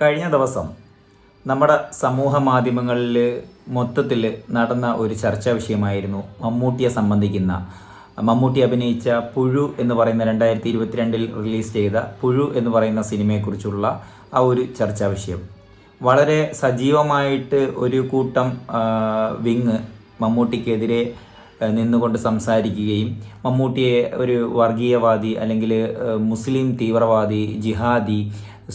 കഴിഞ്ഞ ദിവസം നമ്മുടെ സമൂഹ മാധ്യമങ്ങളിൽ മൊത്തത്തിൽ നടന്ന ഒരു ചർച്ചാ വിഷയമായിരുന്നു മമ്മൂട്ടിയെ സംബന്ധിക്കുന്ന. മമ്മൂട്ടി അഭിനയിച്ച പുഴു എന്ന് പറയുന്ന രണ്ടായിരത്തി ഇരുപത്തിരണ്ടിൽ റിലീസ് ചെയ്ത പുഴു എന്ന് പറയുന്ന സിനിമയെക്കുറിച്ചുള്ള ആ ഒരു ചർച്ചാ വിഷയം. വളരെ സജീവമായിട്ട് ഒരു കൂട്ടം വിങ് മമ്മൂട്ടിക്കെതിരെ നിന്നുകൊണ്ട് സംസാരിക്കുകയും മമ്മൂട്ടിയെ ഒരു വർഗീയവാദി അല്ലെങ്കിൽ മുസ്ലിം തീവ്രവാദി ജിഹാദി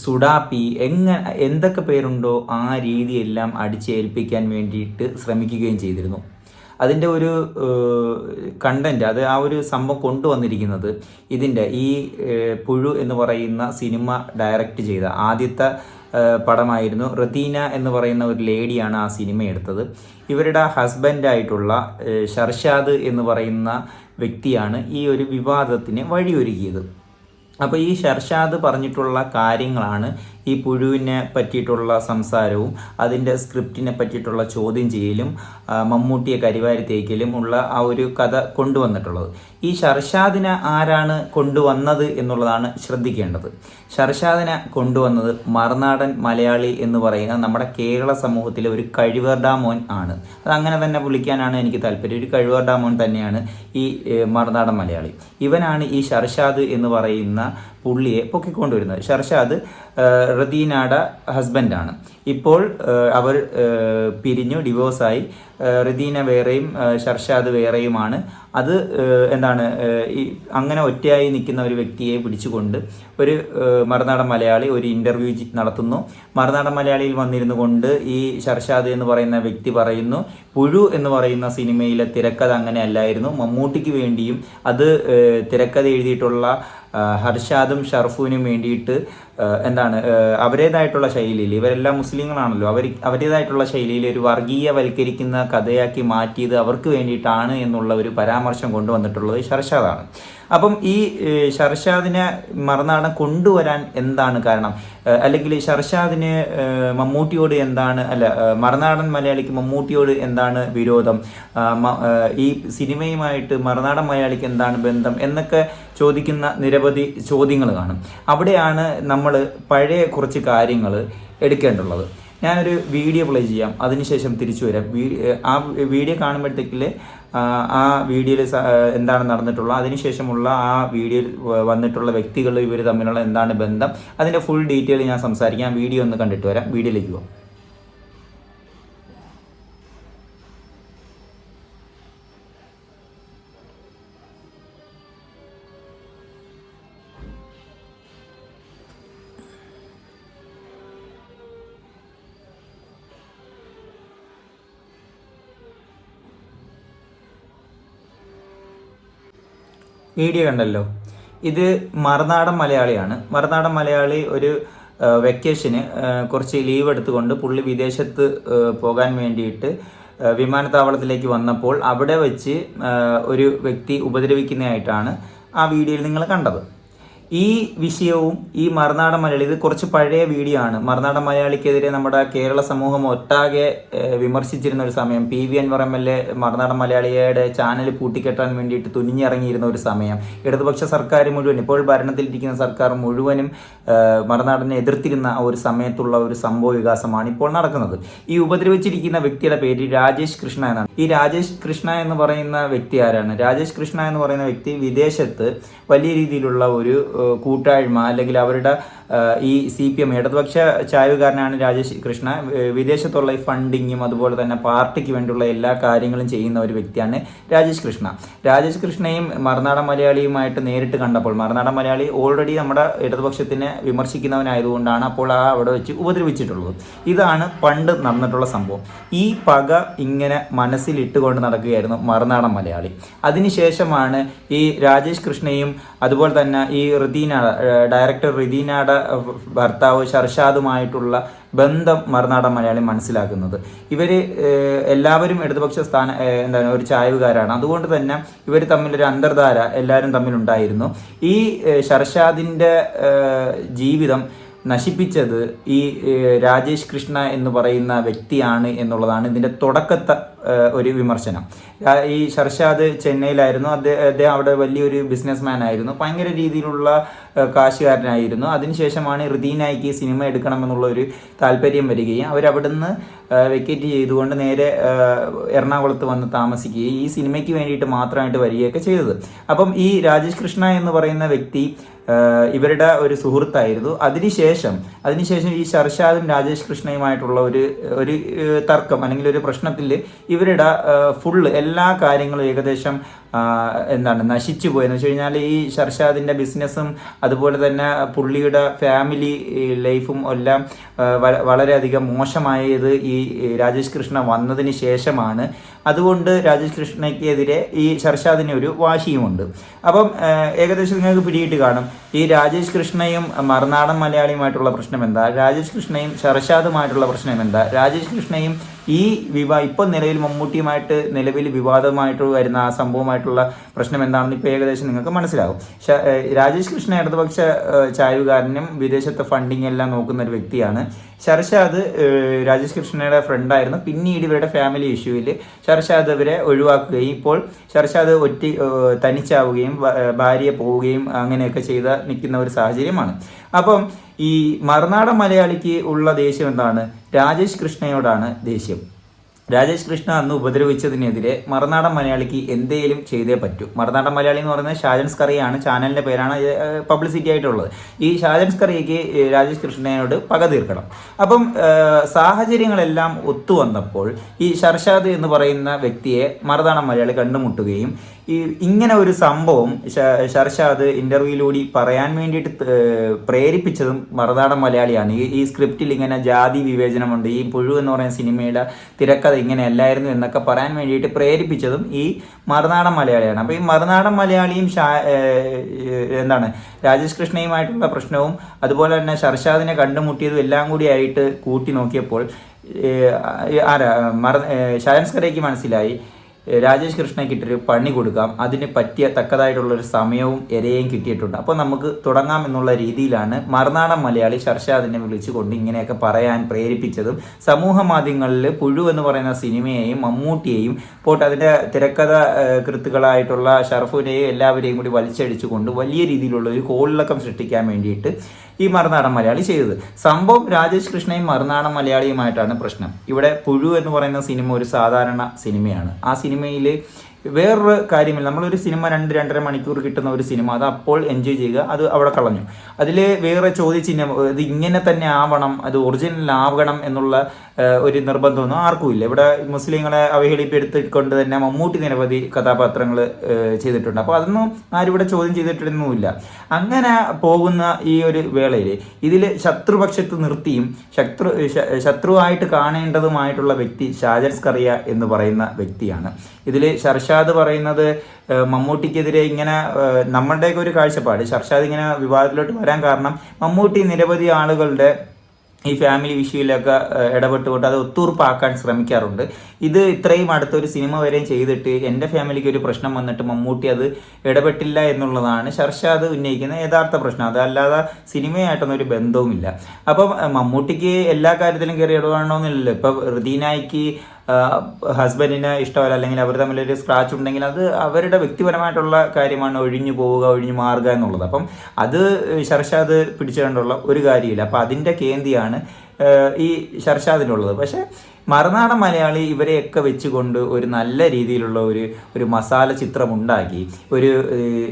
സുഡാപ്പി എങ്ങ എന്തൊക്കെ പേരുണ്ടോ ആ രീതിയെല്ലാം അടിച്ചേൽപ്പിക്കാൻ വേണ്ടിയിട്ട് ശ്രമിക്കുകയും ചെയ്തിരുന്നു. അതിന്റെ ഒരു കണ്ടന്റ് അത് ആ ഒരു സംഭവം കൊണ്ടുവന്നിരിക്കുന്നത് ഇതിന്റെ ഈ പുഴു എന്ന് പറയുന്ന സിനിമ ഡയറക്റ്റ് ചെയ്ത ആദ്യത്തെ പടമായിരുന്നു റതീന എന്ന് പറയുന്ന ഒരു ലേഡിയാണ് ആ സിനിമ എടുത്തത്. ഇവരുടെ ഹസ്ബൻഡായിട്ടുള്ള ഷർഷാദ് എന്ന് പറയുന്ന വ്യക്തിയാണ് ഈ ഒരു വിവാദത്തിന് വഴിയൊരുക്കിയത്. അപ്പോൾ ഈ ഷർഷാദ് പറഞ്ഞിട്ടുള്ള കാര്യങ്ങളാണ് ഈ പുഴുവിനെ പറ്റിയിട്ടുള്ള സംസാരവും അതിന്റെ സ്ക്രിപ്റ്റിനെ പറ്റിയിട്ടുള്ള ചോദ്യം ചെയ്യലും മമ്മൂട്ടിയെ കരിവാരി തേക്കലും ഉള്ള ആ ഒരു കഥ കൊണ്ടുവന്നിട്ടുള്ളത്. ഈ ഷർഷാദിനെ ആരാണ് കൊണ്ടുവന്നത് എന്നുള്ളതാണ് ശ്രദ്ധിക്കേണ്ടത്. ഷർഷാദിനെ കൊണ്ടുവന്നത് മറുനാടൻ മലയാളി എന്ന് പറയുന്ന നമ്മുടെ കേരള സമൂഹത്തിലെ ഒരു കഴിവേർഡാമോൻ ആണ്. അത് അങ്ങനെ തന്നെ വിളിക്കാനാണ് എനിക്ക് താല്പര്യം. ഒരു കഴിവേർഡാമോൻ തന്നെയാണ് ഈ മറുനാടൻ മലയാളി. ഇവനാണ് ഈ ഷർഷാദ് എന്ന് പറയുന്ന പുള്ളിയെ പൊക്കിക്കൊണ്ടുവരുന്നത്. ഷർഷാദ് ഏഹ്, റദീനയുടെ ഹസ്ബൻഡാണ് ഇപ്പോൾ അവർ പിരിഞ്ഞു ഡിവോഴ്സായി റദീന വേറെയും ഷർഷാദ് വേറെയുമാണ്. അത് എന്താണ് ഈ അങ്ങനെ ഒറ്റയായി നിൽക്കുന്ന ഒരു വ്യക്തിയെ പിടിച്ചുകൊണ്ട് ഒരു മറുനാടൻ മലയാളി ഒരു ഇന്റർവ്യൂ നടത്തുന്നു. മറുനാടൻ മലയാളിയിൽ വന്നിരുന്നു കൊണ്ട് ഈ ഷർഷാദ് എന്ന് പറയുന്ന വ്യക്തി പറയുന്നു പുഴു എന്ന് പറയുന്ന സിനിമയിലെ തിരക്കഥ അങ്ങനെ അല്ലായിരുന്നു. മമ്മൂട്ടിക്ക് വേണ്ടിയും അത് തിരക്കഥ എഴുതിയിട്ടുള്ള ഹർഷാദും ഷർഫുവിനും വേണ്ടിയിട്ട് എന്താണ് അവരേതായിട്ടുള്ള ശൈലിയിൽ ഇവരെല്ലാം മുസ്ലിങ്ങളാണല്ലോ. അവർ അവരുടേതായിട്ടുള്ള ശൈലിയിൽ ഒരു വർഗീയവൽക്കരിക്കുന്ന കഥയാക്കി മാറ്റിയത് അവർക്ക് വേണ്ടിയിട്ടാണ് എന്നുള്ള ഒരു പരാമർശം കൊണ്ടുവന്നിട്ടുള്ളത് ഷർഷാദാണ് അപ്പം ഈ ഷർഷാദിനെ മറുനാടൻ കൊണ്ടുവരാൻ എന്താണ് കാരണം? അല്ലെങ്കിൽ ഷർഷാദിന് മമ്മൂട്ടിയോട് എന്താണ് അല്ല മറുനാടൻ മലയാളിക്ക് മമ്മൂട്ടിയോട് എന്താണ് വിരോധം? ഈ സിനിമയുമായിട്ട് മറുനാടൻ മലയാളിക്ക് എന്താണ് ബന്ധം എന്നൊക്കെ ചോദിക്കുന്ന നിരവധി ചോദ്യങ്ങൾ കാണും. അവിടെയാണ് നമ്മൾ പഴയ കുറച്ച് കാര്യങ്ങൾ എടുക്കേണ്ടുള്ളത്. ഞാനൊരു വീഡിയോ പ്ലേ ചെയ്യാം. അതിനുശേഷം തിരിച്ചു വരാം. ആ വീഡിയോ കാണുമ്പോഴത്തേക്കിൽ ആ വീഡിയോയിൽ എന്താണ് നടന്നിട്ടുള്ളത് അതിനുശേഷമുള്ള ആ വീഡിയോയിൽ വന്നിട്ടുള്ള വ്യക്തികൾ ഇവർ തമ്മിലുള്ള എന്താണ് ബന്ധം അതിന്റെ ഫുൾ ഡീറ്റെയിൽ ഞാൻ സംസാരിക്കാം. വീഡിയോ ഒന്ന് കണ്ടിട്ട് വരാം. വീഡിയോയിലേക്ക് പോകാം. വീഡിയോ കണ്ടല്ലോ. ഇത് മറുനാടൻ മലയാളിയാണ്. മറുനാടൻ മലയാളി ഒരു വെക്കേഷന് കുറച്ച് ലീവ് എടുത്തുകൊണ്ട് പുള്ളി വിദേശത്ത് പോകാൻ വേണ്ടിയിട്ട് വിമാനത്താവളത്തിലേക്ക് വന്നപ്പോൾ അവിടെ വെച്ച് ഒരു വ്യക്തി ഉപദ്രവിക്കുന്നതായിട്ടാണ് ആ വീഡിയോയിൽ നിങ്ങൾ കണ്ടത്. ഈ വിഷയവും ഈ മറുനാടൻ മലയാളി ഇത് കുറച്ച് പഴയ വീഡിയോ ആണ്. മറുനാടൻ മലയാളിക്കെതിരെ നമ്മുടെ കേരള സമൂഹം ഒട്ടാകെ വിമർശിച്ചിരുന്ന ഒരു സമയം. P V Anvar M L A Marunadan മലയാളിയുടെ ചാനൽ പൂട്ടിക്കെട്ടാൻ വേണ്ടിയിട്ട് തുനിഞ്ഞിറങ്ങിയിരുന്ന ഒരു സമയം. ഇടതുപക്ഷ സർക്കാർ മുഴുവൻ ഇപ്പോൾ ഭരണത്തിലിരിക്കുന്ന സർക്കാർ മുഴുവനും മറുനാടനെ എതിർത്തിരുന്ന ഒരു സമയത്തുള്ള ഒരു സംഭവ വികാസമാണ് ഇപ്പോൾ നടക്കുന്നത്. ഈ ഉപദ്രവിച്ചിരിക്കുന്ന വ്യക്തിയുടെ പേര് രാജേഷ് കൃഷ്ണ എന്നാണ്. ഈ രാജേഷ് കൃഷ്ണ എന്ന് പറയുന്ന വ്യക്തി ആരാണ്? രാജേഷ് കൃഷ്ണ എന്ന് പറയുന്ന വ്യക്തി വിദേശത്ത് വലിയ രീതിയിലുള്ള ഒരു കൂട്ടായ്മ അല്ലെങ്കിൽ അവരുടെ ഈ സി പി എം ഇടതുപക്ഷ ചായവുകാരനാണ് രാജേഷ് കൃഷ്ണ. വിദേശത്തുള്ള ഈ ഫണ്ടിങ്ങും അതുപോലെ തന്നെ പാർട്ടിക്ക് വേണ്ടിയുള്ള എല്ലാ കാര്യങ്ങളും ചെയ്യുന്ന ഒരു വ്യക്തിയാണ് രാജേഷ് കൃഷ്ണ. രാജേഷ് കൃഷ്ണയും മറുനാടൻ മലയാളിയുമായിട്ട് നേരിട്ട് കണ്ടപ്പോൾ മറുനാടൻ മലയാളി ഓൾറെഡി നമ്മുടെ ഇടതുപക്ഷത്തിനെ വിമർശിക്കുന്നവനായതുകൊണ്ടാണ് അപ്പോൾ ആ അവിടെ വെച്ച് ഉപദ്രവിച്ചിട്ടുള്ളത്. ഇതാണ് പണ്ട് നടന്നിട്ടുള്ള സംഭവം. ഈ പക ഇങ്ങനെ മനസ്സിലിട്ടുകൊണ്ട് നടക്കുകയായിരുന്നു മറുനാടൻ മലയാളി. അതിനുശേഷമാണ് ഈ രാജേഷ് കൃഷ്ണയും അതുപോലെ തന്നെ ഈ റിദീന ഡയറക്ടർ ഏഹ്, ഭർത്താവ് ഷർഷാദുമായിട്ടുള്ള ബന്ധം മറുനാടൻ മലയാളി മനസ്സിലാക്കുന്നത്. ഇവർ എല്ലാവരും ഇടതുപക്ഷ സ്ഥാന എന്താണ് ഒരു ചായവുകാരാണ്. അതുകൊണ്ട് തന്നെ ഇവർ തമ്മിലൊരു അന്തർധാര എല്ലാവരും തമ്മിലുണ്ടായിരുന്നു. ഈ ഷർഷാദിന്റെ ജീവിതം നശിപ്പിച്ചത് ഈ രാജേഷ് കൃഷ്ണ എന്ന് പറയുന്ന വ്യക്തിയാണ് എന്നുള്ളതാണ് ഇതിന്റെ തുടക്കത്തെ ഒരു വിമർശനം. ഈ ഷർഷാദ് ചെന്നൈയിലായിരുന്നു. അദ്ദേഹം അവിടെ വലിയൊരു ബിസിനസ്മാൻ ആയിരുന്നു. ഭയങ്കര രീതിയിലുള്ള കാശുകാരനായിരുന്നു. അതിനുശേഷമാണ് ഋതീനായിക്ക് സിനിമ എടുക്കണമെന്നുള്ള ഒരു താല്പര്യം വരികയും അവരവിടുന്ന് വെക്കേറ്റ് ചെയ്തുകൊണ്ട് നേരെ എറണാകുളത്ത് വന്ന് താമസിക്കുകയും ഈ സിനിമയ്ക്ക് വേണ്ടിയിട്ട് മാത്രമായിട്ട് വരികയൊക്കെ ചെയ്തത്. അപ്പം ഈ രാജേഷ് കൃഷ്ണ എന്ന് പറയുന്ന വ്യക്തി ഇവരുടെ ഒരു സുഹൃത്തായിരുന്നു. അതിനുശേഷം അതിനുശേഷം ഈ ഷർഷാദും രാജേഷ് കൃഷ്ണയുമായിട്ടുള്ള ഒരു ഒരു തർക്കം അല്ലെങ്കിൽ ഒരു പ്രശ്നത്തിൽ ഇവരുടെ ഫുള്ള് എല്ലാ കാര്യങ്ങളും ഏകദേശം എന്താണ് നശിച്ചു പോയെന്ന് വെച്ച് കഴിഞ്ഞാൽ ഈ ഷർഷാദിന്റെ ബിസിനസ്സും അതുപോലെ തന്നെ പുള്ളിയുടെ ഫാമിലി ലൈഫും എല്ലാം വളരെയധികം മോശമായത് ഈ രാജേഷ് കൃഷ്ണ വന്നതിന് ശേഷമാണ്. അതുകൊണ്ട് രാജേഷ് കൃഷ്ണയ്ക്കെതിരെ ഈ ഷർഷാദിന് ഒരു വാശിയുമുണ്ട്. അപ്പം ഏകദേശം നിങ്ങൾക്ക് പിടിയിട്ട് കാണും. ഈ രാജേഷ് കൃഷ്ണയും മറുനാടൻ മലയാളിയുമായിട്ടുള്ള പ്രശ്നം എന്താ രാജേഷ് കൃഷ്ണയും ഷർഷാദുമായിട്ടുള്ള പ്രശ്നം എന്താ രാജേഷ് കൃഷ്ണയും ഈ വിവാ ഇപ്പം നിലവിൽ മമ്മൂട്ടിയുമായിട്ട് നിലവിൽ വിവാദമായിട്ട് വരുന്ന ആ സംഭവമായിട്ടുള്ള പ്രശ്നം എന്താണെന്ന് ഇപ്പോൾ ഏകദേശം നിങ്ങൾക്ക് മനസ്സിലാകും. രാജേഷ് കൃഷ്ണ ഇടതുപക്ഷ ചായവുകാരനും വിദേശത്തെ ഫണ്ടിങ് എല്ലാം നോക്കുന്ന ഒരു വ്യക്തിയാണ്. ഷർഷാദ് രാജേഷ് കൃഷ്ണയുടെ ഫ്രണ്ടായിരുന്നു പിന്നീട് ഇവരുടെ ഫാമിലി ഇഷ്യൂവിൽ ഷർഷാദ് അവരെ ഒഴിവാക്കുകയും ഇപ്പോൾ ഷർഷാദ് ഒറ്റ തനിച്ചാവുകയും ഭാര്യയെ പോവുകയും അങ്ങനെയൊക്കെ ചെയ്ത നിൽക്കുന്ന ഒരു സാഹചര്യമാണ്. അപ്പം ഈ മറുനാടൻ മലയാളിക്ക് ഉള്ള ദേഷ്യം എന്താണ്? രാജേഷ് കൃഷ്ണയോടാണ് ദേഷ്യം. രാജേഷ് കൃഷ്ണ അന്ന് ഉപദ്രവിച്ചതിനെതിരെ മറുനാടൻ മലയാളിക്ക് എന്തേലും ചെയ്തേ പറ്റൂ. മറുനാടൻ മലയാളി എന്ന് പറയുന്നത് ഷാജൻസ് കറിയാണ് ചാനലിന്റെ പേരാണ് പബ്ലിസിറ്റി ആയിട്ടുള്ളത്. ഈ ഷാജൻസ് സ്കറിയക്ക് രാജേഷ് കൃഷ്ണനോട് പക തീർക്കണം. അപ്പം സാഹചര്യങ്ങളെല്ലാം ഒത്തുവന്നപ്പോൾ ഈ ഷർഷാദ് എന്ന് പറയുന്ന വ്യക്തിയെ മറുനാടൻ മലയാളി കണ്ടുമുട്ടുകയും ഈ ഇങ്ങനെ ഒരു സംഭവം ഷർഷാദ് ഇന്റർവ്യൂയിലൂടെ പറയാൻ വേണ്ടിയിട്ട് പ്രേരിപ്പിച്ചതും മറുനാടൻ മലയാളിയാണ്. ഈ സ്ക്രിപ്റ്റിൽ ഇങ്ങനെ ജാതി വിവേചനമുണ്ട്. ഈ പുഴു എന്ന് പറയുന്ന സിനിമയുടെ തിരക്കഥ ഇങ്ങനെയല്ലായിരുന്നു എന്നൊക്കെ പറയാൻ വേണ്ടിയിട്ട് പ്രേരിപ്പിച്ചതും ഈ മറുനാടൻ മലയാളിയാണ്. അപ്പോൾ ഈ മറുനാടൻ മലയാളിയും എന്താണ് രാജേഷ് കൃഷ്ണയുമായിട്ടുള്ള പ്രശ്നവും അതുപോലെ തന്നെ ഷർഷാദിനെ കണ്ടുമുട്ടിയതും എല്ലാം കൂടി ആയിട്ട് കൂട്ടി നോക്കിയപ്പോൾ ആരാ മറ ശരൻസ്കരയ്ക്ക് മനസ്സിലായി. രാജേഷ് കൃഷ്ണയ്ക്ക് ഇട്ടൊരു പണി കൊടുക്കാം. അതിന് പറ്റിയ തക്കതായിട്ടുള്ള ഒരു സമയവും ഇരയും കിട്ടിയിട്ടുണ്ട്. അപ്പോൾ നമുക്ക് തുടങ്ങാം എന്നുള്ള രീതിയിലാണ് മറുനാടൻ മലയാളി ഷർഷാദിനെ വിളിച്ചുകൊണ്ട് ഇങ്ങനെയൊക്കെ പറയാൻ പ്രേരിപ്പിച്ചതും. സമൂഹ മാധ്യമങ്ങളിൽ പുഴു എന്ന് പറയുന്ന സിനിമയെയും മമ്മൂട്ടിയെയും പോട്ട് അതിന്റെ തിരക്കഥ കൃത്തുക്കളായിട്ടുള്ള ഷർഫുനെയും എല്ലാവരെയും കൂടി വലിച്ചടിച്ചുകൊണ്ട് വലിയ രീതിയിലുള്ള ഒരു കോളിളക്കം സൃഷ്ടിക്കാൻ വേണ്ടിയിട്ട് ഈ മറുനാടൻ മലയാളി ചെയ്തത്. സംഭവം രാജേഷ് കൃഷ്ണയും മറുനാടൻ മലയാളിയുമായിട്ടാണ് പ്രശ്നം. ഇവിടെ പുഴു എന്ന് പറയുന്ന സിനിമ ഒരു സാധാരണ സിനിമയാണ്. ആ സിനിമയിൽ വേറൊരു കാര്യമില്ല. നമ്മളൊരു സിനിമ രണ്ട് രണ്ടര മണിക്കൂർ കിട്ടുന്ന ഒരു സിനിമ അത് അപ്പോൾ എൻജോയ് ചെയ്യുക അത് അവിടെ കളഞ്ഞു. അതിൽ വേറെ ചോദ്യചിഹ്നം ഇത് ഇങ്ങനെ തന്നെ ആവണം അത് ഒറിജിനൽ ആവണം എന്നുള്ള ഒരു നിർബന്ധമൊന്നും ആർക്കും ഇല്ല. ഇവിടെ മുസ്ലിങ്ങളെ അവഹേളിപ്പെടുത്തിക്കൊണ്ട് തന്നെ മമ്മൂട്ടി നിരവധി കഥാപാത്രങ്ങൾ ചെയ്തിട്ടുണ്ട്. അപ്പോൾ അതൊന്നും ആരും ഇവിടെ ചോദ്യം ചെയ്തിട്ടൊന്നുമില്ല. അങ്ങനെ പോകുന്ന ഈ ഒരു വേളയിൽ ഇതിൽ ശത്രുപക്ഷത്ത് നിർത്തിയും ശത്രു ശത്രുവായിട്ട് കാണേണ്ടതുമായിട്ടുള്ള വ്യക്തി ഷാജൻസ് കറിയ എന്ന് പറയുന്ന വ്യക്തിയാണ്. ഇതിൽ ഷർഷാദ് പറയുന്നത് മമ്മൂട്ടിക്കെതിരെ ഇങ്ങനെ നമ്മളുടെയൊക്കെ ഒരു കാഴ്ചപ്പാട്. ഷർഷാദ് ഇങ്ങനെ വിവാദത്തിലോട്ട് വരാൻ കാരണം മമ്മൂട്ടി നിരവധി ആളുകളുടെ ഈ ഫാമിലി വിഷയിലൊക്കെ ഇടപെട്ടുകൊണ്ട് അത് ഒത്തൂർപ്പാക്കാൻ ശ്രമിക്കാറുണ്ട്. ഇത് ഇത്രയും അടുത്തൊരു സിനിമ വരെയും ചെയ്തിട്ട് എന്റെ ഫാമിലിക്ക് ഒരു പ്രശ്നം വന്നിട്ട് മമ്മൂട്ടി അത് ഇടപെട്ടില്ല എന്നുള്ളതാണ് ഷർഷാദ് ഉന്നയിക്കുന്ന യഥാർത്ഥ പ്രശ്നം. അതല്ലാതെ സിനിമയായിട്ടൊന്നും ഒരു ബന്ധവുമില്ല. അപ്പം മമ്മൂട്ടിക്ക് എല്ലാ കാര്യത്തിലും കയറി ഇടപെടണമെന്നില്ലല്ലോ. ഇപ്പം ഋതീനായിക്ക് ഹസ്ബൻഡിന് ഇഷ്ടമല്ല അല്ലെങ്കിൽ അവർ തമ്മിലൊരു സ്ക്രാച്ച് ഉണ്ടെങ്കിൽ അത് അവരുടെ വ്യക്തിപരമായിട്ടുള്ള കാര്യമാണ് ഒഴിഞ്ഞു പോവുക ഒഴിഞ്ഞു മാറുക എന്നുള്ളത്. അപ്പം അത് ഷർഷാദ് പിടിച്ചുകൊണ്ടുള്ള ഒരു കാര്യമില്ല. അപ്പം അതിന്റെ കേന്ദ്രിയാണ് ഈ ഷർഷാദിനുള്ളത് പക്ഷേ മറുനാടൻ മലയാളി ഇവരെയൊക്കെ വെച്ചുകൊണ്ട് ഒരു നല്ല രീതിയിലുള്ള ഒരു ഒരു മസാല ചിത്രം ഉണ്ടാക്കി ഒരു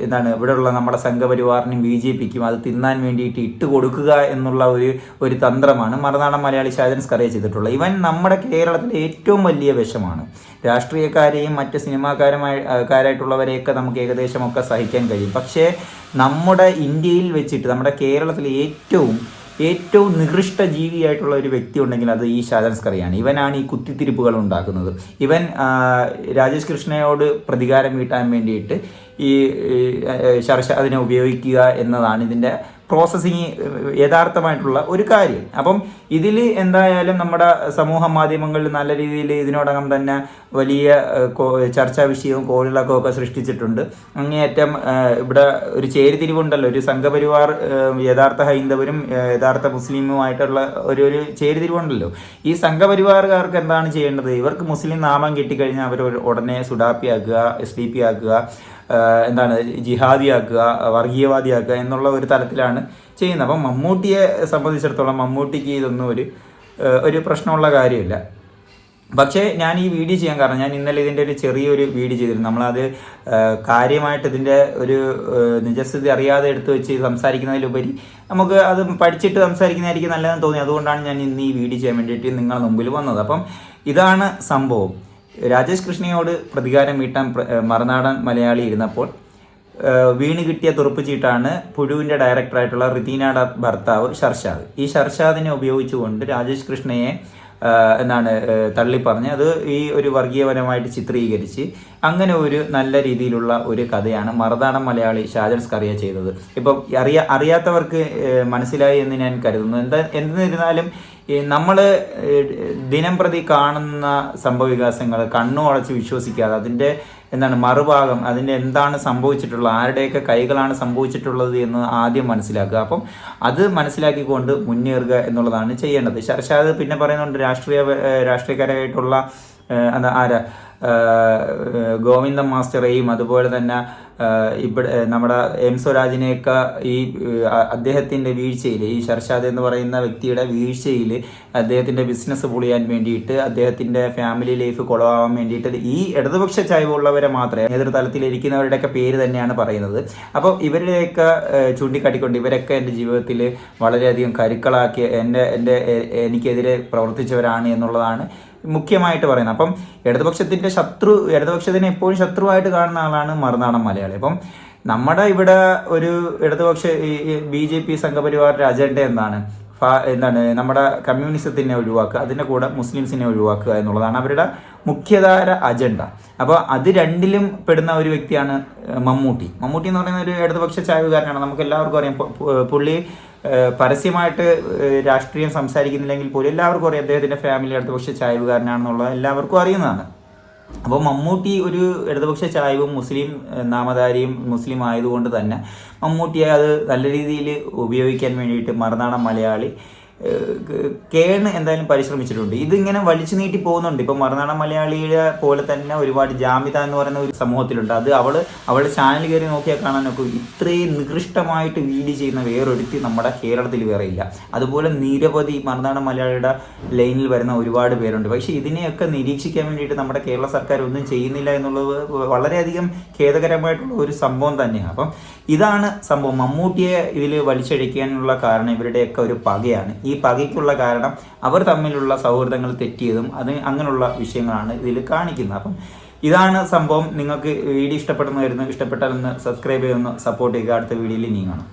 എന്താണ് ഇവിടെയുള്ള നമ്മുടെ സംഘപരിവാറിനും ബി ജെ പിക്കും അത് തിന്നാൻ വേണ്ടിയിട്ട് ഇട്ട് കൊടുക്കുക എന്നുള്ള ഒരു ഒരു തന്ത്രമാണ് മറുനാടൻ മലയാളി ഷാജൻ സ്കറിയ ചെയ്തിട്ടുള്ളത്. ഇവൻ നമ്മുടെ കേരളത്തിലെ ഏറ്റവും വലിയ വിഷമാണ്. രാഷ്ട്രീയക്കാരെയും മറ്റ് സിനിമാക്കാരുമായി കാരായിട്ടുള്ളവരെയൊക്കെ നമുക്ക് ഏകദേശമൊക്കെ സഹിക്കാൻ കഴിയും. പക്ഷേ നമ്മുടെ ഇന്ത്യയിൽ വെച്ചിട്ട് നമ്മുടെ കേരളത്തിലെ ഏറ്റവും ഏറ്റവും നികൃഷ്ട ജീവിയായിട്ടുള്ള ഒരു വ്യക്തി ഉണ്ടെങ്കിൽ അത് ഈ ശാദൻസ്കറിയാണ് ഇവനാണ് ഈ കുത്തിത്തിരിപ്പുകൾ ഉണ്ടാക്കുന്നത്. ഇവൻ രാജേഷ് കൃഷ്ണയോട് പ്രതികാരം വീട്ടാൻ വേണ്ടിയിട്ട് ഈ ഷർഷ അതിനെ ഉപയോഗിക്കുക എന്നതാണ് ഇതിന്റെ പ്രോസസ്സിങ് യഥാർത്ഥമായിട്ടുള്ള ഒരു കാര്യം. അപ്പം ഇതിൽ എന്തായാലും നമ്മുടെ സമൂഹ മാധ്യമങ്ങളിൽ നല്ല രീതിയിൽ ഇതിനോടകം തന്നെ വലിയ ചർച്ചാ വിഷയവും കോളിളക്കവും ഒക്കെ സൃഷ്ടിച്ചിട്ടുണ്ട്. അങ്ങേയറ്റം ഇവിടെ ഒരു ചേരിതിരിവുണ്ടല്ലോ. ഒരു സംഘപരിവാർ യഥാർത്ഥ ഹൈന്ദവരും യഥാർത്ഥ മുസ്ലിമുമായിട്ടുള്ള ഒരു ഒരു ചേരിതിരിവുണ്ടല്ലോ. ഈ സംഘപരിവാറുകാർക്ക് എന്താണ് ചെയ്യേണ്ടത്? ഇവർക്ക് മുസ്ലിം നാമം കിട്ടിക്കഴിഞ്ഞാൽ അവർ ഉടനെ സുഡാപ്പിയാക്കുക എസ് ഡി പി ആക്കുക. എന്താണ് ജിഹാദിയാക്കുക വർഗീയവാദിയാക്കുക എന്നുള്ള ഒരു തലത്തിലാണ് ചെയ്യുന്നത്. അപ്പം മമ്മൂട്ടിയെ സംബന്ധിച്ചിടത്തോളം മമ്മൂട്ടിക്ക് ഇതൊന്നും ഒരു ഒരു പ്രശ്നമുള്ള കാര്യമില്ല. പക്ഷേ ഞാൻ ഈ വീഡിയോ ചെയ്യാൻ കാരണം ഞാൻ ഇന്നലെ ഇതിന്റെ ഒരു ചെറിയൊരു വീഡിയോ ചെയ്തിരുന്നു. നമ്മളത് കാര്യമായിട്ട് ഇതിന്റെ ഒരു നിജസ്ഥിതി അറിയാതെ എടുത്തു വെച്ച് സംസാരിക്കുന്നതിലുപരി നമുക്ക് അത് പഠിച്ചിട്ട് സംസാരിക്കുന്നതായിരിക്കും നല്ലതെന്ന് തോന്നി. അതുകൊണ്ടാണ് ഞാൻ ഇന്ന് ഈ വീഡിയോ ചെയ്യാൻ വേണ്ടിയിട്ട് നിങ്ങളുടെ മുമ്പിൽ വന്നത്. അപ്പം ഇതാണ് സംഭവം. രാജേഷ് കൃഷ്ണയോട് പ്രതികാരം വീട്ടാൻ മറനാടൻ മലയാളി ഇരുന്നപ്പോൾ വീണ് കിട്ടിയ തുറപ്പ് ചീട്ടാണ് പുഴുവിന്റെ ഡയറക്ടറായിട്ടുള്ള റിതീനയുടെ ഭർത്താവ് ഷർഷാദ്. ഈ ഷർഷാദിനെ ഉപയോഗിച്ചുകൊണ്ട് രാജേഷ് കൃഷ്ണയെ എന്നാണ് തള്ളി തള്ളിപ്പറഞ്ഞ് അത് ഈ ഒരു വർഗീയപരമായിട്ട് ചിത്രീകരിച്ച് അങ്ങനെ ഒരു നല്ല രീതിയിലുള്ള ഒരു കഥയാണ് മറുതാടൻ മലയാളി ഷാജൻ സ്കറിയ ചെയ്തത്. ഇപ്പം അറിയാ അറിയാത്തവർക്ക് മനസ്സിലായി എന്ന് ഞാൻ കരുതുന്നു. എന്താ എന്നിരുന്നാലും നമ്മൾ ദിനം പ്രതി കാണുന്ന സംഭവവികാസങ്ങൾ കണ്ണു അടച്ച് വിശ്വസിക്കാതെ അതിന്റെ എന്താണ് മറുഭാഗം അതിന്റെ എന്താണ് സംഭവിച്ചിട്ടുള്ളത് ആരുടെയൊക്കെ കൈകളാണ് സംഭവിച്ചിട്ടുള്ളത് എന്ന് ആദ്യം മനസ്സിലാക്കുക. അപ്പം അത് മനസ്സിലാക്കിക്കൊണ്ട് മുന്നേറുക എന്നുള്ളതാണ് ചെയ്യേണ്ടത്. ഷർഷാദ് പിന്നെ പറയുന്നുണ്ട് രാഷ്ട്രീയ രാഷ്ട്രീയക്കാരായിട്ടുള്ള എന്താ ആരാ? ഗോവിന്ദൻ മാസ്റ്ററേയും അതുപോലെ തന്നെ ഇവിടെ നമ്മുടെ എം സ്വരാജിനെയൊക്കെ ഈ അദ്ദേഹത്തിന്റെ വീഴ്ചയിൽ ഈ ഷർഷാദ് എന്ന് പറയുന്ന വ്യക്തിയുടെ വീഴ്ചയിൽ അദ്ദേഹത്തിന്റെ ബിസിനസ് പൊളിയാൻ വേണ്ടിയിട്ട് അദ്ദേഹത്തിന്റെ ഫാമിലി ലൈഫ് കുളമാവാൻ വേണ്ടിയിട്ട് ഈ ഇടതുപക്ഷ ചായ്വുള്ളവരെ മാത്രമേ നേതൃതലത്തിലിരിക്കുന്നവരുടെയൊക്കെ പേര് തന്നെയാണ് പറയുന്നത്. അപ്പോൾ ഇവരുടെയൊക്കെ ചൂണ്ടിക്കാട്ടിക്കൊണ്ട് ഇവരൊക്കെ എന്റെ ജീവിതത്തിൽ വളരെയധികം കരുക്കളാക്കി എന്റെ എന്റെ എനിക്കെതിരെ പ്രവർത്തിച്ചവരാണ് എന്നുള്ളതാണ് മുഖ്യമായിട്ട് പറയുന്നത്. അപ്പം ഇടതുപക്ഷത്തിന്റെ ശത്രു ഇടതുപക്ഷത്തിനെ എപ്പോഴും ശത്രുവായിട്ട് കാണുന്ന ആളാണ് മറുനാടൻ മലയാളി. അപ്പം നമ്മുടെ ഇവിടെ ഒരു ഇടതുപക്ഷ ബി ജെ പി സംഘപരിവാറിന്റെ അജണ്ട എന്താണ്? എന്താണ് നമ്മുടെ കമ്മ്യൂണിസത്തിനെ ഒഴിവാക്കുക അതിന്റെ കൂടെ മുസ്ലിംസിനെ ഒഴിവാക്കുക എന്നുള്ളതാണ് അവരുടെ മുഖ്യധാര അജണ്ട. അപ്പോൾ അത് രണ്ടിലും പെടുന്ന ഒരു വ്യക്തിയാണ് മമ്മൂട്ടി. മമ്മൂട്ടി എന്ന് പറയുന്ന ഒരു ഇടതുപക്ഷ ചായവുകാരനാണ്. നമുക്ക് എല്ലാവർക്കും അറിയാം പുള്ളി പരസ്യമായിട്ട് രാഷ്ട്രീയം സംസാരിക്കുന്നില്ലെങ്കിൽ പോലും എല്ലാവർക്കും അറിയാം അദ്ദേഹത്തിന്റെ ഫാമിലി ഇടതുപക്ഷ ചായവുകാരനാണെന്നുള്ളത് എല്ലാവർക്കും അറിയുന്നതാണ്. അപ്പോൾ മമ്മൂട്ടി ഒരു ഇടതുപക്ഷ ചായവും മുസ്ലിം നാമധാരിയും മുസ്ലിം ആയതുകൊണ്ട് തന്നെ മമ്മൂട്ടിയെ അത് നല്ല രീതിയിൽ ഉപയോഗിക്കാൻ വേണ്ടിയിട്ട് മറുനാടൻ മലയാളി ഏഹ്, ക- കേണ് എന്തായാലും പരിശ്രമിച്ചിട്ടുണ്ട്. ഇതിങ്ങനെ വലിച്ചു നീട്ടി പോകുന്നുണ്ട്. ഇപ്പൊ മറുനാടൻ മലയാളിയെ പോലെ തന്നെ ഒരുപാട് ജാമിത എന്ന് പറയുന്ന ഒരു സമൂഹത്തിലുണ്ട്. അത് അവൾ അവളുടെ ചാനൽ കയറി നോക്കിയാൽ കാണാനൊക്കെ ഇത്രയും നികൃഷ്ടമായിട്ട് വീഡിയോ ചെയ്യുന്ന വേറൊരുത്തി നമ്മുടെ കേരളത്തിൽ വേറെ ഇല്ല. അതുപോലെ നിരവധി മറുനാടൻ മലയാളിയുടെ ലൈനിൽ വരുന്ന ഒരുപാട് പേരുണ്ട്. പക്ഷേ ഇതിനെയൊക്കെ നിരീക്ഷിക്കാൻ വേണ്ടിയിട്ട് നമ്മുടെ കേരള സർക്കാർ ഒന്നും ചെയ്യുന്നില്ല എന്നുള്ളത് വളരെയധികം ഖേദകരമായിട്ടുള്ള ഒരു സംഭവം തന്നെയാണ്. അപ്പം ഇതാണ് സംഭവം. മമ്മൂട്ടിയെ ഇതിൽ വലിച്ചഴിക്കാനുള്ള കാരണം ഇവരുടെയൊക്കെ ഒരു പകയാണ്. ഈ പകയ്ക്കുള്ള കാരണം അവർ തമ്മിലുള്ള സൗഹൃദങ്ങൾ തെറ്റിയതും അത് അങ്ങനെയുള്ള വിഷയങ്ങളാണ് ഇതിൽ കാണിക്കുന്നത്. അപ്പം ഇതാണ് സംഭവം. നിങ്ങൾക്ക് വീഡിയോ ഇഷ്ടപ്പെടുന്നതായിരുന്നു ഇഷ്ടപ്പെട്ടാൽ ഒന്ന് സബ്സ്ക്രൈബ് ചെയ്യുന്നു സപ്പോർട്ട് ചെയ്യുക. അടുത്ത വീഡിയോയിൽ നീങ്ങണം